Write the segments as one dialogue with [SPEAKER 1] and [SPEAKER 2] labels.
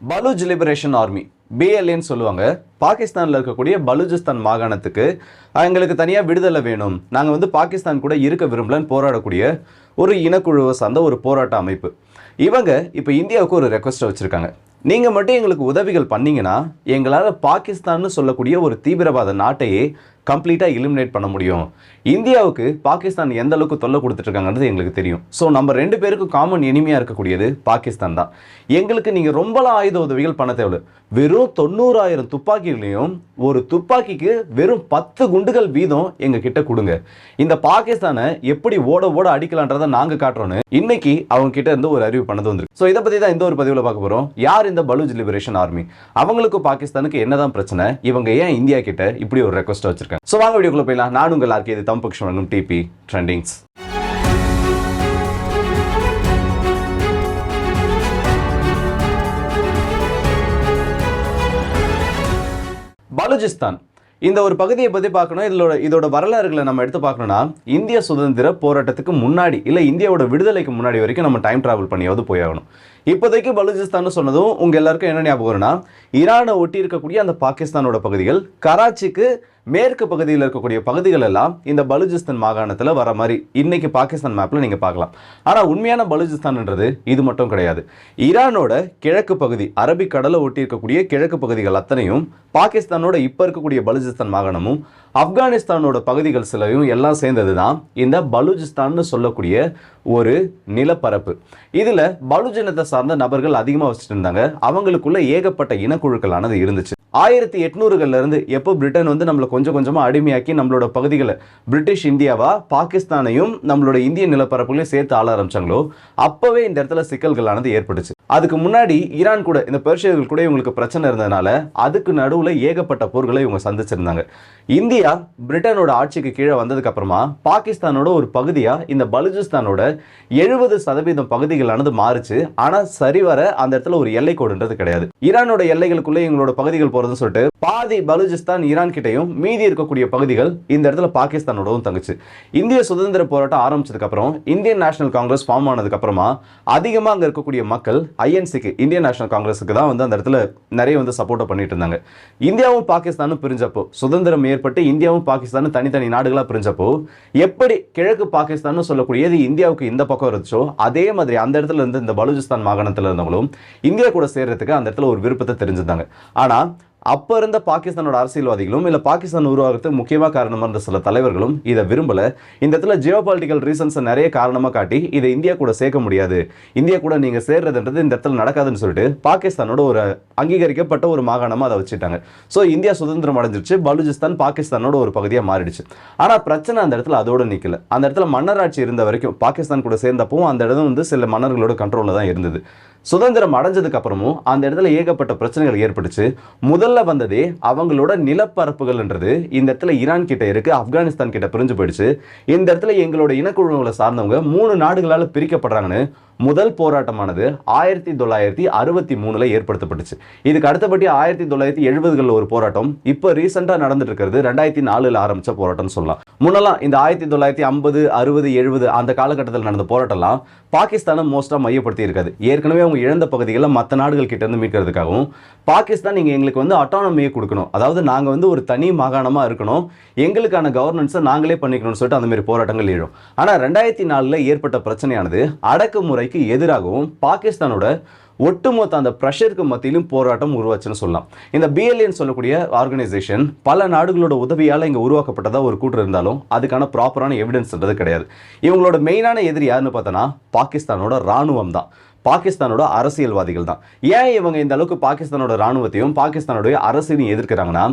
[SPEAKER 1] Baloch liberation army பிஎல்ஏன்னு சொல்லுவாங்க. பாகிஸ்தானில் இருக்கக்கூடிய பலூஜிஸ்தான் மாகாணத்துக்கு எங்களுக்கு தனியாக விடுதலை வேணும். நாங்கள் வந்து பாகிஸ்தான் கூட இருக்க விரும்பலன்னு போராடக்கூடிய ஒரு இனக்குழுவை சார்ந்த ஒரு போராட்ட அமைப்பு. இவங்க இப்போ இந்தியாவுக்கு ஒரு ரெக்வஸ்ட்டை வச்சுருக்காங்க. நீங்கள் மட்டும் எங்களுக்கு உதவிகள் பண்ணிங்கன்னா எங்களால் பாகிஸ்தான்னு சொல்லக்கூடிய ஒரு தீவிரவாத நாட்டையே கம்ப்ளீட்டாக எலிமினேட் பண்ண முடியும். இந்தியாவுக்கு பாகிஸ்தான் எந்த அளவுக்கு தொல்லை கொடுத்துட்ருக்காங்கன்றது எங்களுக்கு தெரியும். ஸோ நம்ம ரெண்டு பேருக்கும் காமன் இனிமையாக இருக்கக்கூடியது பாகிஸ்தான் தான். எங்களுக்கு நீங்கள் ரொம்பலாம் ஆயுத உதவிகள் பண்ண தேவையில்ல. வெறும் தொண்ணூறாயிரம் துப்பாக்கிகளையும் ஒரு துப்பாக்கிக்கு வெறும் பத்து குண்டுகள் வீதம் எங்கள் கிட்ட கொடுங்க. இந்த பாகிஸ்தானை எப்படி ஓட ஓட அடிக்கலான்றதை நாங்கள் காட்டுறோன்னு இன்னைக்கு அவங்க கிட்ட இருந்து ஒரு அறிவு பண்ணது வந்துருக்கு. ஸோ இதை பற்றி தான் இந்த ஒரு பதிவில் பார்க்க போகிறோம் யார் இந்த பலூஜ் லிபரேஷன் ஆர்மி? அவங்களுக்கும் பாகிஸ்தானுக்கு என்னதான் பிரச்சனை? இவங்க ஏன் இந்தியா கிட்ட இப்படி ஒரு ரெக்வஸ்ட் வச்சிருக்காங்க? ஸோ வாங்க வீடியோக்குள்ள போயிடலாம். நான் உங்கள் ஆர்கே இது தம்பக்ஷ் வழங்கும் டிபி ட்ரெண்டிங்ஸ் பலுஜிஸ்தான். இந்த ஒரு பகுதியை பற்றி பார்க்கணும். இதோட இதோட வரலாறுகளை நம்ம எடுத்து பார்க்கணும்னா இந்திய சுதந்திர போராட்டத்துக்கு முன்னாடி இல்லை இந்தியாவோட விடுதலைக்கு முன்னாடி வரைக்கும் நம்ம டைம் ட்ராவல் பண்ணியாவது போயாகணும். இப்போதைக்கு பலுஜிஸ்தான் சொன்னதும் உங்கள் எல்லாருக்கும் என்ன ஞாபகம் வரும்னா ஈரானை ஒட்டி இருக்கக்கூடிய அந்த பாகிஸ்தானோட பகுதிகள் கராச்சிக்கு மேற்கு பகுதியில் இருக்கக்கூடிய பகுதிகள் எல்லாம் இந்த பலுஜிஸ்தான் மாகாணத்தில் வர மாதிரி. இன்னைக்கு பாகிஸ்தான் மேப்பில் நீங்கள் பார்க்கலாம். ஆனால் உண்மையான பலுஜிஸ்தான்ன்றது இது மட்டும் கிடையாது. ஈரானோட கிழக்கு பகுதி அரபிக் கடலை ஒட்டி இருக்கக்கூடிய கிழக்கு பகுதிகள் அத்தனையும் பாகிஸ்தானோட இப்போ இருக்கக்கூடிய பலுஜிஸ்தான் மாகாணமும் ஆப்கானிஸ்தானோட பகுதிகள் சிலையும் எல்லாம் சேர்ந்தது தான் இந்த பலூச்சிஸ்தான்னு சொல்லக்கூடிய ஒரு நிலப்பரப்பு. இதில் பலுஜினத்தை சார்ந்த நபர்கள் அதிகமாக வச்சுட்டு இருந்தாங்க. அவங்களுக்குள்ள ஏகப்பட்ட இனக்குழுக்களானது இருந்துச்சு. ஆயிரத்தி எட்நூறுகள்ல இருந்து எப்போ பிரிட்டன் வந்து நம்மளை கொஞ்சம் கொஞ்சமாக அடிமையாக்கி நம்மளோட பகுதிகளை பிரிட்டிஷ் இந்தியாவா பாகிஸ்தானையும் நம்மளோட இந்திய நிலப்பரப்புகளையும் சேர்த்து ஆள ஆரம்பிச்சாங்களோ அப்போவே இந்த இடத்துல சிக்கல்களானது ஏற்பட்டுச்சு. அதுக்கு முன்னாடி ஈரான் கூட இந்த பெர்ஷியர்கள் கூட இவங்களுக்கு பிரச்சனை இருந்ததுனால அதுக்கு நடுவில் ஏகப்பட்ட போர்களை இவங்க சந்திச்சிருந்தாங்க. இந்தியா பிரிட்டனோட ஆட்சிக்கு கீழே வந்ததுக்கு அப்புறமா பாகிஸ்தானோட ஒரு பகுதியாக இந்த பலுஜிஸ்தானோட எழுபது சதவீதம் பகுதிகளானது மாறுச்சு. ஆனால் சரிவர அந்த இடத்துல ஒரு எல்லை கோடுன்றது கிடையாது. ஈரானோட எல்லைகளுக்குள்ளே எங்களோட பகுதிகள் போகிறதுன்னு சொல்லிட்டு பாதி பலுஜிஸ்தான் ஈரான் கிட்டையும் மீதி இருக்கக்கூடிய பகுதிகள் இந்த இடத்துல பாகிஸ்தானோடவும் தங்குச்சு. இந்திய சுதந்திர போராட்டம் ஆரம்பிச்சதுக்கப்புறம் இந்தியன் நேஷனல் காங்கிரஸ் ஃபார்ம் ஆனதுக்கப்புறமா அதிகமாக அங்கே இருக்கக்கூடிய மக்கள் ஐஎன்சிக்கு இந்தியன் நேஷனல் காங்கிரஸுக்கு தான் வந்து அந்த இடத்துல நிறைய வந்து சப்போர்ட்டை பண்ணிட்டு இருந்தாங்க. இந்தியாவும் பாகிஸ்தானும் பிரிஞ்சப்போ சுதந்திரம் ஏற்பட்டு இந்தியாவும் பாகிஸ்தானும் தனித்தனி நாடுகளாக பிரிஞ்சப்போ எப்படி கிழக்கு பாகிஸ்தான் சொல்லக்கூடியது இந்தியாவுக்கு இந்த பக்கம் இருந்துச்சோ அதே மாதிரி அந்த இடத்துல இருந்து இந்த பலூச்சிஸ்தான் மாகாணத்தில் இருந்தவங்களும் இந்தியா கூட சேர்றதுக்கு அந்த இடத்துல ஒரு விருப்பத்தை தெரிஞ்சிருந்தாங்க. ஆனால் அப்போ இருந்த பாகிஸ்தானோட அரசியல்வாதிகளும் இல்லை பாகிஸ்தான் உருவாகிறதுக்கு முக்கியமாக காரணமாக இருந்த சில தலைவர்களும் இதை விரும்பல. இந்த இடத்துல ஜியோ பாலிட்டிக்கல் ரீசன்ஸை நிறைய காரணமாக காட்டி இதை இந்தியா கூட சேர்க்க முடியாது. இந்தியா கூட நீங்கள் சேர்றதுன்றது இந்த இடத்துல நடக்காதுன்னு சொல்லிட்டு பாகிஸ்தானோட ஒரு அங்கீகரிக்கப்பட்ட ஒரு மாகாணமாக அதை வச்சுட்டாங்க. ஸோ இந்தியா சுதந்திரம் அடைஞ்சிருச்சு. பலுஜிஸ்தான் பாகிஸ்தானோட ஒரு பகுதியாக மாறிடுச்சு. ஆனால் பிரச்சனை அந்த இடத்துல அதோட நிற்கல அந்த இடத்துல மன்னராட்சி இருந்த வரைக்கும் பாகிஸ்தான் கூட சேர்ந்தப்பவும் அந்த இடம் வந்து சில மன்னர்களோட கண்ட்ரோலில் தான் இருந்தது. சுதந்திரம் அடைஞ்சதுக்கு அப்புறமும் அந்த இடத்துல ஏகப்பட்ட பிரச்சனைகள் ஏற்பட்டுச்சு. முதல்ல வந்ததே அவங்களோட நிலப்பரப்புகள்ன்றது. இந்த இடத்துல ஈரான் கிட்ட இருக்கு ஆப்கானிஸ்தான் கிட்ட பிரிஞ்சு போயிடுச்சு. இந்த இடத்துல எங்களோட இனக்குழுவங்களை சார்ந்தவங்க மூணு நாடுகளால் பிரிக்கப்படுறாங்கன்னு முதல் போராட்டமானது ஆயிரத்தி தொள்ளாயிரத்தி அறுபத்தி மூணுல ஏற்படுத்தப்பட்டுச்சு. இதுக்கு அடுத்தபடி ஆயிரத்தி தொள்ளாயிரத்தி எழுபதுகளில் ஒரு போராட்டம் இப்போ ரீசெண்டாக நடந்துட்டு இருக்கிறது ரெண்டாயிரத்தி நாலுல ஆரம்பிச்ச போராட்டம்னு சொல்லலாம். முன்னெல்லாம் இந்த ஆயிரத்தி தொள்ளாயிரத்தி ஐம்பது அறுபது எழுபது அந்த காலகட்டத்தில் நடந்த போராட்டம்லாம் பாகிஸ்தானை மோஸ்ட்டாக மையப்படுத்தி இருக்காது. ஏற்கனவே அவங்க இழந்த பகுதிகளை மற்ற நாடுகள் கிட்டேருந்து மீட்கிறதுக்காகவும் பாகிஸ்தான் நீங்கள் எங்களுக்கு வந்து அட்டானமியை கொடுக்கணும். அதாவது நாங்கள் வந்து ஒரு தனி மாகாணமாக இருக்கணும். எங்களுக்கான கவர்னன்ஸை நாங்களே பண்ணிக்கணும்னு சொல்லிட்டு அந்தமாரி போராட்டங்கள் எழும். ஆனால் ரெண்டாயிரத்தி நாலில் ஏற்பட்ட பிரச்சனையானது அடக்குமுறைக்கு எதிராகவும் பாகிஸ்தானோட ஒட்டுமொத்த அந்த ப்ரெஷருக்கு மத்தியிலும் போராட்டம் உருவாச்சுன்னு சொல்லலாம். இந்த பிஎல்ஏன்னு சொல்லக்கூடிய ஆர்கனைசேஷன் பல நாடுகளோட உதவியால் இங்கே உருவாக்கப்பட்டதாக ஒரு கூட்டம் இருந்தாலும் அதுக்கான ப்ராப்பரான எவிடன்ஸ்ன்றது கிடையாது. இவங்களோட மெயினான எதிரி யாருன்னு பார்த்தோன்னா பாகிஸ்தானோட ராணுவம் தான். பாகிஸ்தானோட அரசியல்வாதிகள் தான். ஏன் இவங்க இந்த அளவுக்கு பாகிஸ்தானோட ராணுவத்தையும் பாகிஸ்தானோட அரசையும் எதிர்க்கிறாங்கன்னா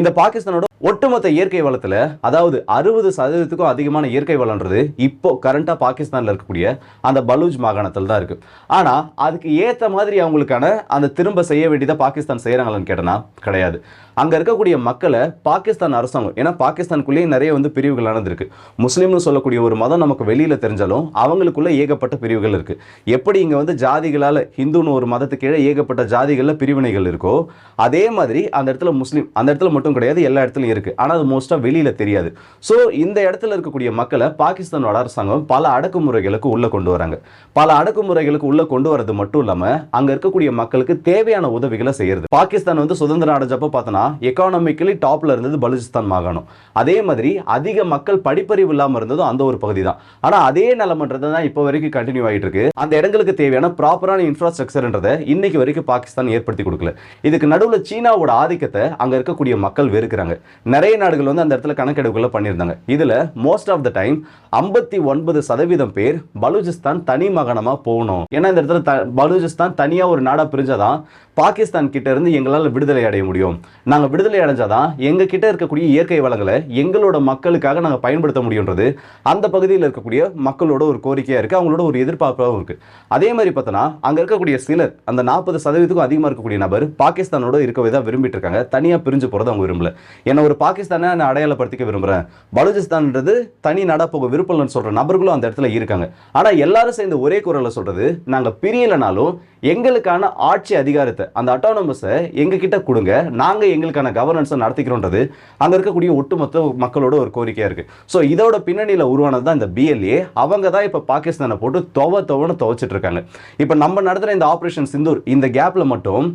[SPEAKER 1] இந்த பாகிஸ்தானோட ஒட்டுமொத்த இயற்கை வளத்தில் அதாவது அறுபது சதவீதத்துக்கும் அதிகமான இயற்கை வளம்ன்றது இப்போ கரண்ட்டாக பாகிஸ்தானில் இருக்கக்கூடிய அந்த பலூஜ் மாகாணத்தில் தான் இருக்குது ஆனால் அதுக்கு ஏற்ற மாதிரி அவங்களுக்கான அந்த திரும்ப செய்ய வேண்டியதாக பாகிஸ்தான் செய்கிறாங்களான்னு கேட்டனா கிடையாது. அங்கே இருக்கக்கூடிய மக்களை பாகிஸ்தான் அரசாங்கம் ஏன்னா பாகிஸ்தானுக்குள்ளேயே நிறைய வந்து பிரிவுகளானது இருக்குது முஸ்லீம்னு சொல்லக்கூடிய ஒரு மதம் நமக்கு வெளியில் தெரிஞ்சாலும் அவங்களுக்குள்ளே ஏகப்பட்ட பிரிவுகள் இருக்குது எப்படி இங்கே வந்து ஜாதிகளால் ஹிந்துன்னு ஒரு மதத்துக்கு கீழே ஏகப்பட்ட ஜாதிகளில் பிரிவினைகள் இருக்கோ அதே மாதிரி அந்த இடத்துல முஸ்லீம் அந்த இடத்துல மட்டும் கிடையாது எல்லா இடத்துலையும் இடத்துலையும் இருக்கு. ஆனால் அது மோஸ்ட்டாக வெளியில தெரியாது. ஸோ இந்த இடத்துல இருக்கக்கூடிய மக்களை பாகிஸ்தானோட அரசாங்கம் பல அடக்குமுறைகளுக்கு உள்ள கொண்டு வராங்க. பல அடக்குமுறைகளுக்கு உள்ள கொண்டு வரது மட்டும் இல்லாம அங்க இருக்கக்கூடிய மக்களுக்கு தேவையான உதவிகளை செய்யறது. பாகிஸ்தான் வந்து சுதந்திரம் அடைஞ்சப்போ பார்த்தோன்னா எக்கானமிக்கலி டாப்ல இருந்தது பலுச்சிஸ்தான் மாகாணம். அதே மாதிரி அதிக மக்கள் படிப்பறிவு இல்லாமல் இருந்ததும் அந்த ஒரு பகுதி தான் ஆனால் அதே நிலமன்றது தான் இப்போ வரைக்கும் கண்டினியூ ஆகிட்டு இருக்கு. அந்த இடங்களுக்கு தேவையான ப்ராப்பரான இன்ஃப்ராஸ்ட்ரக்சர்ன்றதை இன்னைக்கு வரைக்கும் பாகிஸ்தான் ஏற்படுத்தி கொடுக்கல. இதுக்கு நடுவில் சீனாவோட ஆதிக்கத்தை அங்க இருக்கக்கூடிய மக்கள் வெறுக்கிறாங்க. நிறைய நாடுகள் வந்து அந்த இடத்துல கணக்கெடுப்புகளை பண்ணியிருந்தாங்க. இதுல மோஸ்ட் ஆஃப் த டைம் ஐம்பத்தி ஒன்பது சதவீதம் பேர் பலூச்சிஸ்தான் தனி மகனமாக போகணும். ஏன்னா இந்த இடத்துல த- பலூச்சிஸ்தான் தனியா ஒரு நாடா பிரிஞ்சாதான் பாகிஸ்தான் கிட்ட இருந்து எங்களால் விடுதலை அடைய முடியும். நாங்கள் விடுதலை அடைஞ்சாதான் எங்க கிட்ட இருக்கக்கூடிய இயற்கை வளங்களை எங்களோட மக்களுக்காக நாங்கள் பயன்படுத்த முடியுன்றது அந்த பகுதியில் இருக்கக்கூடிய மக்களோட ஒரு கோரிக்கையாக இருக்கு அவங்களோட ஒரு எதிர்பார்ப்பாகவும் இருக்கு. அதே மாதிரி பார்த்தோன்னா அங்கே இருக்கக்கூடிய சிலர் அந்த நாற்பது சதவீதத்துக்கும் அதிகமாக இருக்கக்கூடிய நபர் பாகிஸ்தானோட இருக்கவே தான் விரும்பிட்டு இருக்காங்க தனியாக பிரிஞ்சு போறதை அவங்க விரும்பல. என்ன ஒரு பாகிஸ்தானை நான் அடையாளப்படுத்திக்க விரும்புகிறேன் பலூச்சிஸ்தான்ன்றது தனி நாடா போக விருப்பம்னு சொல்கிற நபர்களும் அந்த இடத்துல இருக்காங்க. ஆனால் எல்லாரும் சேர்ந்து ஒரே குரலில் சொல்கிறது நாங்கள் பிரியலைனாலும் எங்களுக்கான ஆட்சி அதிகாரத்தை அந்த அட்டானமஸை எங்ககிட்ட கொடுங்க. நாங்கள் எங்களுக்கான கவர்னன்ஸை நடத்திக்கிறோன்றது அங்கே இருக்கக்கூடிய ஒட்டுமொத்த மக்களோட ஒரு கோரிக்கையாக இருக்குது ஸோ இதோட பின்னணியில் உருவானது தான் இந்த பிஎல்ஏ அவங்க தான் இப்போ பாகிஸ்தானை போட்டு துவ துவன்னு துவைச்சிட்டு இருக்காங்க. இப்போ நம்ம நடத்துகிற இந்த ஆப்ரேஷன் சிந்தூர் இந்த கேப்பில் மட்டும்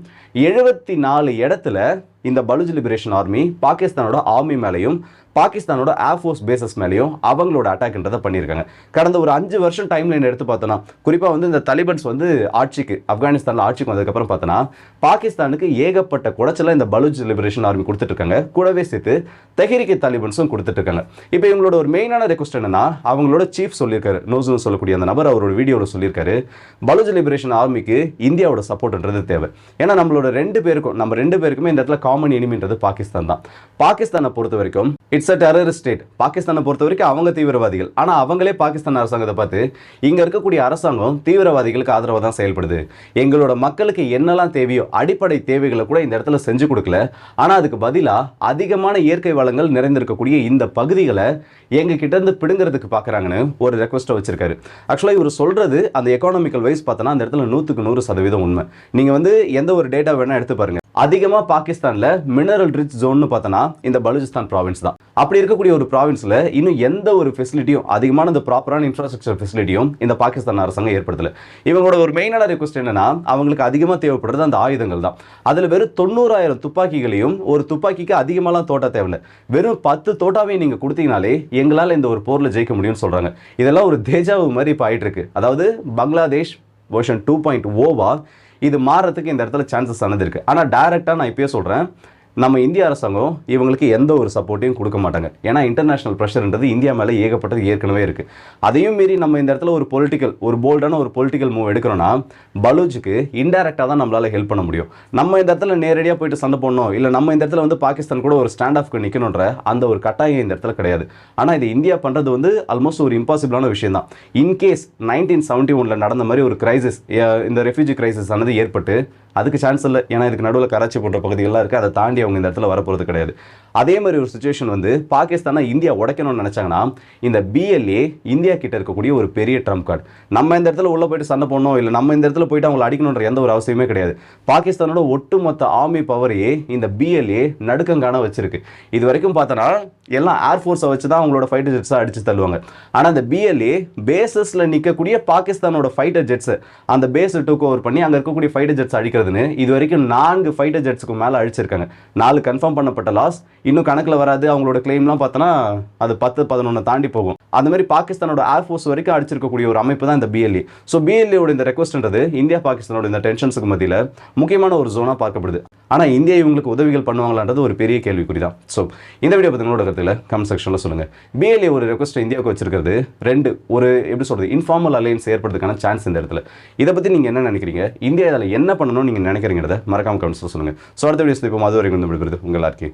[SPEAKER 1] எழுபத்தி நாலு இடத்துல இந்த பலுஜ் லிபரேஷன் ஆர்மி பாகிஸ்தானோட ஆர்மி மேலேயும் பாகிஸ்தானோட ஏர்ஃபோர்ஸ் பேசஸ் மேலேயும் அவங்களோட அட்டாக்ன்றதை பண்ணியிருக்காங்க. கடந்த ஒரு அஞ்சு வருஷம் டைம் லைன் எடுத்து பார்த்தோன்னா குறிப்பாக வந்து இந்த தலிபன்ஸ் வந்து ஆட்சிக்கு ஆப்கானிஸ்தானில் ஆட்சிக்கு வந்ததுக்கப்புறம் பார்த்தோன்னா பாகிஸ்தானுக்கு ஏகப்பட்ட குடைச்சல இந்த பலுஜ் லிபரேஷன் ஆர்மி கொடுத்துட்ருக்காங்க. கூடவே சேர்த்து தெஹரிக்கு தலிபன்ஸும் கொடுத்துட்ருக்காங்க. இப்போ இவங்களோட ஒரு மெயினான ரெக்வஸ்ட் என்னன்னா அவங்களோட சீஃப் சொல்லியிருக்காரு. நோசுன்னு சொல்லக்கூடிய அந்த நபர் அவரோட வீடியோவில் சொல்லியிருக்காரு. பலுஜ் லிபரேஷன் ஆர்மிக்கு இந்தியாவோட சப்போர்ட்ன்றது தேவை. ஏன்னா நம்மளோட ரெண்டு பேருக்கும் நம்ம ரெண்டு பேருக்குமே இந்த இடத்துல காமன் எனிமின்றது பாகிஸ்தான் தான். பாகிஸ்தானை பொறுத்த வரைக்கும் இட்ஸ் அ டெரரிஸ்ட் ஸ்டேட் பாகிஸ்தானை பொறுத்த வரைக்கும் அவங்க தீவிரவாதிகள். ஆனால் அவங்களே பாகிஸ்தான் அரசாங்கத்தை பார்த்து இங்கே இருக்கக்கூடிய அரசாங்கம் தீவிரவாதிகளுக்கு ஆதரவாக தான் செயல்படுது. எங்களோட மக்களுக்கு என்னெல்லாம் தேவையோ அடிப்படை தேவைகளை கூட இந்த இடத்துல செஞ்சு கொடுக்கல. ஆனால் அதுக்கு பதிலாக அதிகமான இயற்கை வளங்கள் நிறைந்திருக்கக்கூடிய இந்த பகுதிகளை எங்க இருந்து பிடுங்கிறதுக்கு பார்க்குறாங்கன்னு ஒரு ரெக்வஸ்ட்டை வச்சிருக்காரு. ஆக்சுவலாக இவர் சொல்றது அந்த எக்கானமிக்கல் வைஸ் பார்த்தோன்னா அந்த இடத்துல நூற்றுக்கு நூறு சதவீதம் உண்மை. நீங்கள் வந்து எந்த ஒரு டேட்டா வேணால் எடுத்து பாருங்க. அதிகமாக பாகிஸ்தானில் மினரல் ரிச் ஜோன்னு பார்த்தோன்னா இந்த பலூச்சிஸ்தான் ப்ராவின்ஸ் தான். அப்படி இருக்கக்கூடிய ஒரு ப்ராவின்ஸில் இன்னும் எந்த ஒரு ஃபெசிலிட்டியும் அதிகமான இந்த ப்ராப்பரான இன்ஃப்ராஸ்ட்ரக்சர் ஃபெசிலிட்டியும் இந்த பாகிஸ்தான் அரசாங்கம் ஏற்படுத்தல. இவங்களோட ஒரு மெயினான ரெக்வஸ்ட் என்னன்னா அவங்களுக்கு அதிகமாக தேவைப்படுறது அந்த ஆயுதங்கள் தான். அதில் வெறும் தொண்ணூறாயிரம் துப்பாக்கிகளையும் ஒரு துப்பாக்கிக்கு அதிகமாலாம் தோட்டா தேவையில்லை. வெறும் பத்து தோட்டாவையும் நீங்கள் கொடுத்தீங்கனாலே எங்களால் இந்த ஒரு போரில் ஜெயிக்க முடியும்னு சொல்கிறாங்க இதெல்லாம் ஒரு தேஜாவு மாதிரி இப்போ ஆயிட்டு இருக்கு அதாவது பங்களாதேஷ் வெர்ஷன் டூ பாயிண்ட் ஓவா இது மாறுறதுக்கு இந்த இடத்துல சான்சஸ் ஆனது இருக்குது ஆனால் டேரெக்டாக நான் இப்பயே சொல்கிறேன் நம்ம இந்திய அரசாங்கம் இவங்களுக்கு எந்த ஒரு சப்போர்ட்டையும் கொடுக்க மாட்டாங்க. ஏன்னா இன்டர்நேஷனல் ப்ரெஷர்ன்றது இந்தியா மேலே ஏகப்பட்டது ஏற்கனவே இருக்குது அதையும் மீறி நம்ம இந்த இடத்துல ஒரு பொலிட்டிக்கல் ஒரு போல்டான ஒரு பொலிட்டிக்கல் மூவ் எடுக்கிறோன்னா பலூஜுக்கு இன்டெரக்டாக தான் நம்மளால் ஹெல்ப் பண்ண முடியும். நம்ம இந்த இடத்துல நேரடியாக போயிட்டு சண்டை போடணும் இல்லை நம்ம இந்த இடத்துல வந்து பாகிஸ்தான் கூட ஒரு ஸ்டாண்ட் ஆஃப்க்கு நிற்கணுன்ற அந்த ஒரு கட்டாயம் இந்த இடத்துல கிடையாது. ஆனால் இது இந்தியா பண்ணுறது வந்து ஆல்மோஸ்ட் ஒரு இம்பாசிபிளான விஷயம் தான். இன்கேஸ் நைன்டீன் செவன்ட்டி ஒனில் நடந்த மாதிரி ஒரு கிரைசிஸ் இந்த ரெஃப்யூஜி கிரைசிஸ் ஆனது ஏற்பட்டு அதுக்கு சான்ஸ் இல்லை. ஏன்னா இதுக்கு நடுவில் கராச்சி போன்ற பகுதிகள்லாம் இருக்குது அதை தாண்டி அவங்க இந்த இடத்துல வரப்போகிறது கிடையாது. அதே மாதிரி ஒரு சுச்சுவேஷன் வந்து பாகிஸ்தானை இந்தியா உடைக்கணும்னு நினச்சாங்கன்னா இந்த பிஎல்ஏ இந்தியா கிட்ட இருக்கக்கூடிய ஒரு பெரிய ட்ரம்ப் கார்டு நம்ம இந்த இடத்துல உள்ளே போயிட்டு சண்டை போடணும் இல்லை நம்ம இந்த இடத்துல போயிட்டு அவங்களை அடிக்கணுன்ற எந்த ஒரு அவசியமே கிடையாது. பாகிஸ்தானோட ஒட்டுமொத்த ஆர்மி பவரையே இந்த பிஎல்ஏ நடுக்கங்கான வச்சிருக்கு. இது வரைக்கும் பார்த்தோன்னா எல்லாம் ஏர்ஃபோர்ஸை வச்சு தான் அவங்களோட ஃபைட்டர் ஜெட்ஸை அடிச்சு தள்ளுவாங்க. ஆனால் அந்த பிஎல்ஏ பேசஸில் நிற்கக்கூடிய பாகிஸ்தானோட ஃபைட்டர் ஜெட்ஸு அந்த பேஸை டூக் ஓவர் பண்ணி அங்கே இருக்கக்கூடிய ஃபைட்டர் ஜெட்ஸ் அடிக்கிறதுன்னு இது வரைக்கும் நான்கு ஃபைட்டர் ஜெட்ஸுக்கு மேலே அழிச்சிருக்காங்க நாலு கன்ஃபார்ம் பண்ணப்பட்ட லாஸ் இன்னும் கணக்கில் வராது. அவங்களோட கிளைம்லாம் பார்த்தோன்னா அது பத்து பதினொன்று தாண்டி போகும். அந்த மாதிரி பாகிஸ்தானோட ஏர்ஃபோர்ஸ் வரைக்கும் அடிச்சிருக்கக்கூடிய ஒரு அமைப்பு தான் இந்த பிஎல்ஏ ஸோ பிஎல்ஏவோட இந்த ரெக்வஸ்ட்ன்றது இந்தியா பாகிஸ்தானோட இந்த டென்ஷன்ஸுக்கு மத்தியில் முக்கியமான ஒரு ஜோனாக பார்க்கப்படுது. ஆனால் இந்தியா இவங்களுக்கு உதவிகள் பண்ணுவாங்களான்றது ஒரு பெரிய கேள்விக்குறி தான் ஸோ இந்த வீடியோ பற்றி கருத்தில் கமெண்ட் செக்ஷனில் சொல்லுங்கள் பிஎல்ஏ ஒரு ரெக்வஸ்ட் இந்தியாவுக்கு வச்சிருக்கிறது. ரெண்டு ஒரு எப்படி சொல்கிறது இன்ஃபார்மல் அலையன்ஸ் ஏற்படுறதுக்கான சான்ஸ் இந்த இடத்துல. இதை பற்றி நீங்கள் என்ன நினைக்கிறீங்க? இந்தியா இதில் என்ன பண்ணணும்னு நீங்கள் நினைக்கிறீங்கிறத மறக்காம கமெண்ட்ஸில் சொல்லுங்கள் ஸோ அடுத்த வீடியோஸ் இப்போ அது வரைக்கும் வந்து விடுகிறது உங்கள் எல்லாருக்கே